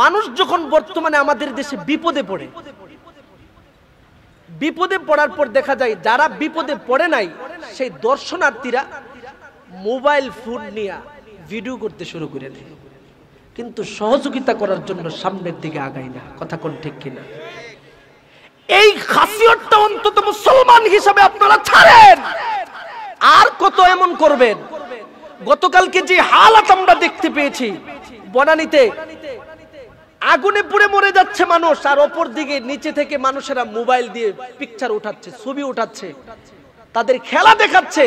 মানুষ যখন বর্তমানে আমাদের দেশে বিপদে পড়ে, বিপদে পড়ার পর দেখা যায় যারা বিপদে পড়ে নাই, সেই দর্শনার্থীরা মোবাইল ফোন নিয়ে ভিডিও করতে শুরু করে দেয়। কিন্তু সহযোগিতা করার জন্য সামনের দিকে আগাই না। কথা কোন ঠিক কিনা? এই খাসিয়তটা অন্তত মুসলমান হিসাবে আপনারা ছাড়েন। আর কত এমন করবেন? গতকালকে যে হালাত আমরা দেখতে পেয়েছি, বনানীতে আগুনে পুড়ে মরে যাচ্ছে মানুষ, আর অপর দিকে নিচে থেকে মানুষেরা মোবাইল দিয়ে পিকচার উঠাচ্ছে, ছবি উঠাচ্ছে, তাদের খেলা দেখাচ্ছে।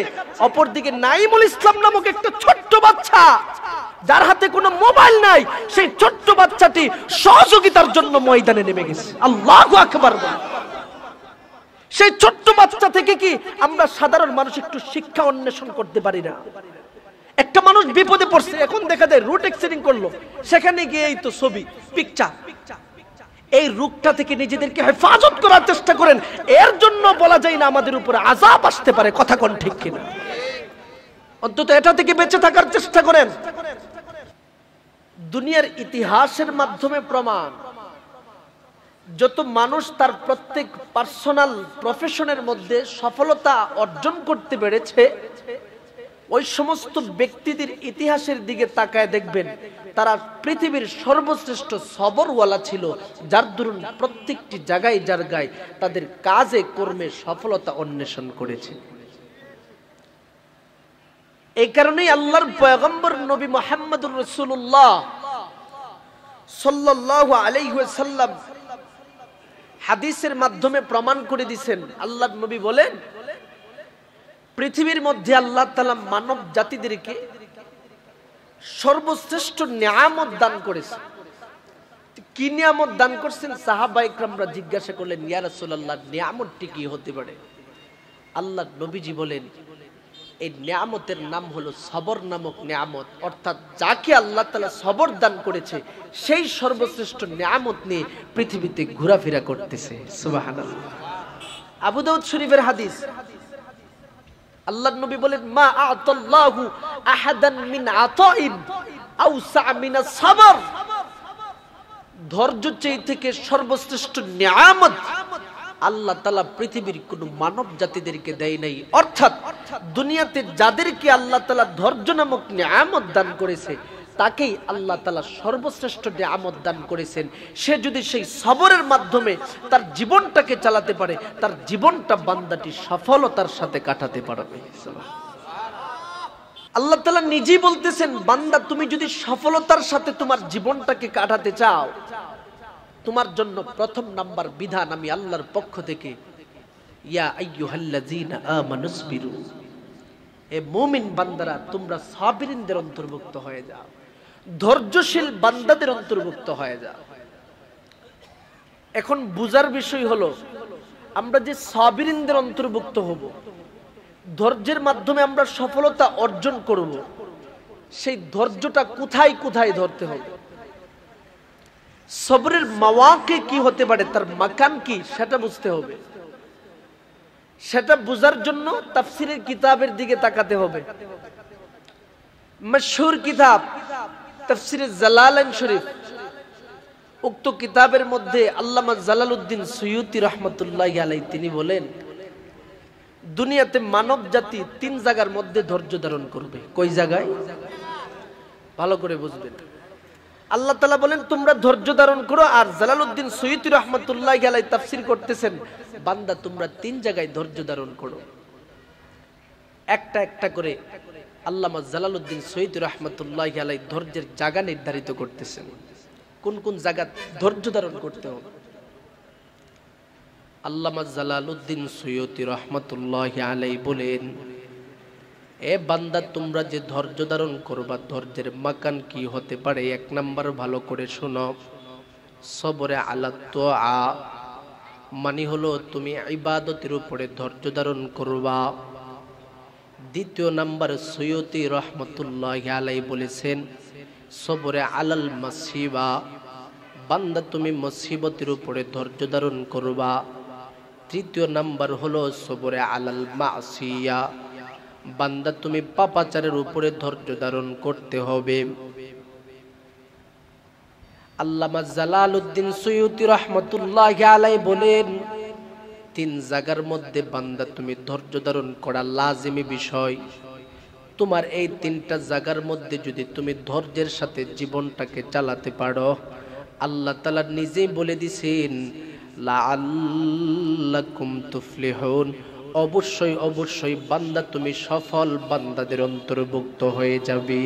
অপর দিকে নাইমুল ইসলাম নামক একটা ছোট্ট বাচ্চা, যার হাতে কোনো মোবাইল নাই, সেই ছোট্ট বাচ্চাটি সহযোগিতার জন্য ময়দানে নেমে গেছে। আল্লাহ আকবার সেই ছোট্ট বাচ্চা থেকে কি আমরা সাধারণ মানুষ একটু শিক্ষা অন্বেষণ করতে পারি না? একটা মানুষ বিপদে পড়ছে, এখন দেখা যায় রুট এক্সিডিং করল। সেখানে গিয়ে এই তো ছবি পিকচার এই রোগটা থেকে নিজেদেরকে হেফাজত করার চেষ্টা করেন। এর জন্য বলা যায় না আমাদের উপরে আজাব আসতে পারে, কথা কোন ঠিক কিনা। অন্তত এটা থেকে বেঁচে থাকার চেষ্টা করেন। দুনিয়ার ইতিহাসের মাধ্যমে প্রমাণ, যত মানুষ তার প্রত্যেক পার্সোনাল প্রফেশনের মধ্যে সফলতা অর্জন করতে পেরেছে ওই সমস্ত ব্যক্তিদের ইতিহাসের দিকে তাকায় দেখবেন, তারা পৃথিবীর সর্বশ্রেষ্ঠ সবরওয়ালা ছিল, যার দরুন প্রত্যেকটি জায়গায় জায়গায় তাদের কাজে, কর্মে সফলতা অন্বেষণ করেছে। এই কারণেই আল্লাহর পয়গম্বর নবী মোহাম্মদুর রসুল্লাহ সাল্লাহ আলাইসাল্লাম হাদিসের মাধ্যমে প্রমাণ করে দিছেন। আল্লাহ নবী বলেন পৃথিবীর মধ্যে আল্লাহ তালা মানব জাতিদেরকে সর্বশ্রেষ্ঠ নিয়ামত দান করেছে। কি নিয়ামত দান করছেন? সাহাবা ইকরামরা জিজ্ঞাসা করলেন, ইয়া নিয়ামতটি কি হতে পারে? আল্লাহ নবীজি বলেন, এই নিয়ামতের নাম হলো সবর নামক নিয়ামত। অর্থাৎ যাকে আল্লাহ তালা সবর দান করেছে, সেই সর্বশ্রেষ্ঠ নিয়ামত নিয়ে পৃথিবীতে ঘোরাফেরা করতেছে। সুবহানাল্লাহ। আবু শরীফের হাদিস আল্লাহ নবী বলেন, মা আতাল্লাহু আহাদান মিন আতাইন আওসা মিন সাবর ধৈর্য চেয়ে থেকে সর্বশ্রেষ্ঠ নিয়ামত আল্লাহ তালা পৃথিবীর কোন মানব জাতিদেরকে দেয় নাই। অর্থাৎ দুনিয়াতে যাদেরকে আল্লাহ তালা ধৈর্য নামক নিয়ামত দান করেছে তাকেই আল্লাহ তালা সর্বশ্রেষ্ঠ নিয়ামত দান করেছেন। সে যদি সেই সবরের মাধ্যমে তার জীবনটাকে চালাতে পারে, তার জীবনটা বান্দাটি সফলতার সাথে কাটাতে পারবে। আল্লাহ তালা নিজেই বলতেছেন, বান্দা, তুমি যদি সফলতার সাথে তোমার জীবনটাকে কাটাতে চাও, তোমার জন্য প্রথম নাম্বার বিধান আমি আল্লাহর পক্ষ থেকে, ইয়া এ মুমিন বান্দারা, তোমরা সাবিরিনদের অন্তর্ভুক্ত হয়ে যাও। ধৈর্যশীল বান্দাদের অন্তর্ভুক্ত হয়ে যাও এখন বুজার বিষয় হলো, আমরা যে সাবিরিনদের অন্তর্ভুক্ত হব, ধৈর্যের মাধ্যমে আমরা সফলতা অর্জন করব, সেই ধৈর্যটা কোথায় কোথায় ধরতে হবে? সবরের মাওয়াকে কি হতে পারে, তার মাকান কি, সেটা বুঝতে হবে। সেটা বোঝার জন্য তাফসিরের কিতাবের দিকে তাকাতে হবে। মশহুর কিতাব তাফসিরে জালালান শরীফ। উক্ত কিতাবের মধ্যে আল্লামা জালালউদ্দিন সৈয়দি রহমতুল্লাহ আলাই তিনি বলেন, দুনিয়াতে মানব জাতি তিন জায়গার মধ্যে ধৈর্য ধারণ করবে। কই জায়গায়? ভালো করে বুঝবেন। আল্লাহ তালা বলেন, তোমরা ধৈর্য ধারণ করো আর জালালউদ্দিন সৈয়দ রহমতুল্লাহ আলাই তাফসির করতেছেন। বান্দা, তোমরা তিন জায়গায় ধৈর্য ধারণ করো। একটা একটা করে আল্লামা জালালউদ্দিন সৈয়দ রহমতুল্লাহ আলাই ধৈর্যের জায়গা নির্ধারিত করতেছেন। কোন কোন জায়গা ধৈর্য ধারণ করতে হবে? আল্লামা জালালউদ্দিন সৈয়দ রহমতুল্লাহ আলাই বলেন, এ বান্দা, তোমরা যে ধৈর্য ধারণ করবা, ধৈর্যের মাকান কি হতে পারে? এক নাম্বার ভালো করে শোনো। সবরে আলাত্ত আ মানে হলো তুমি ইবাদতের উপরে ধৈর্য ধারণ করবা। দ্বিতীয় নাম্বার সৈয়দি রহমতুল্লাহ আলাই বলেছেন, সবরে আলাল মাসিবা, বান্দা তুমি মুসিবতের উপরে ধৈর্য ধারণ করবা। তৃতীয় নাম্বার হলো, সবরে আলাল মাসিয়া, বান্দা তুমি পাপাচারের উপরে ধৈর্য ধারণ করতে হবে। আল্লামা জালাল উদ্দিন সৈয়দি রহমতুল্লাহ আলাই বলেন তিন জায়গার মধ্যে বান্দা তুমি ধৈর্য ধারণ করা লাজিমি বিষয়। তোমার এই তিনটা জায়গার মধ্যে যদি তুমি ধৈর্যের সাথে জীবনটাকে চালাতে পারো, আল্লাহ তালা নিজেই বলে দিছেন অবশ্যই অবশ্যই বান্দা তুমি সফল বান্দাদের অন্তর্ভুক্ত হয়ে যাবে।